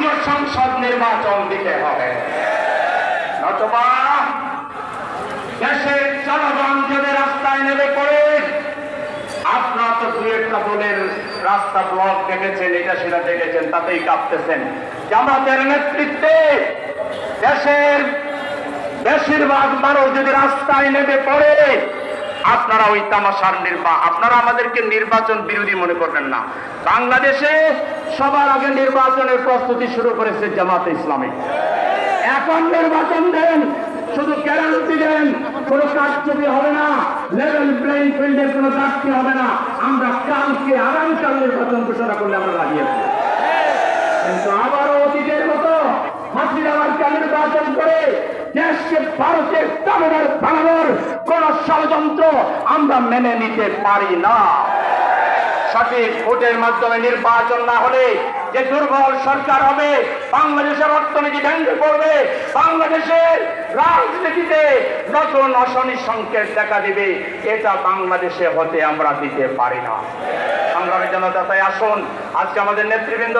জাতীয় সংসদ নির্বাচন দিতে হবে। নতুবা দেশের জনগণ যদি রাস্তায় নেমে পড়ে, আপনারা তো দু একটা দলের রাস্তা ব্লক দেখেছেন, এটা সেটা দেখেছেন, তাতেই কাঁপতেছেন। জামাতের নেতৃত্বে দেশের বেশিরভাগ মানুষ যদি রাস্তায় নেমে পড়ে, আপনারা ওই তামাশার নির্বা, আপনারা আমাদেরকে নির্বাচন বিরোধী মনে করবেন না। বাংলাদেশে সবার আগে নির্বাচনের প্রস্তুতি শুরু করেছে জামাত ইসলামী। এখন নির্বাচন দেন, শুধু গ্যারান্টি দেন, কোনো কারচুপি হবে না লেভেল প্লেইং ফিল্ডের কোনো ঘাটতি হবে না, আমরা কালকে আগামীকাল নির্বাচন ঘোষণা করলে আমরা রাজি আছি কিন্তু আবারও অতীতের মতো হাসিনাবাদকে নির্বাচন করে দেশকে ভারতের দামেদার বানানোর কোন ষড়যন্ত্র আমরা মেনে নিতে পারি না। সঠিক ভোটের মাধ্যমে নির্বাচন না হলে যে দুর্বল সরকার হবে, বাংলাদেশের অর্থনীতি ভেঙে পড়বে, বাংলাদেশের রাজনীতিতে নতুন অশনি সংকেত দেখা দিবে। এটা বাংলাদেশে হতে আমরা দিতে পারি না। সংগ্রামী জনতা, তাই আসুন, আজকে আমাদের নেতৃবৃন্দ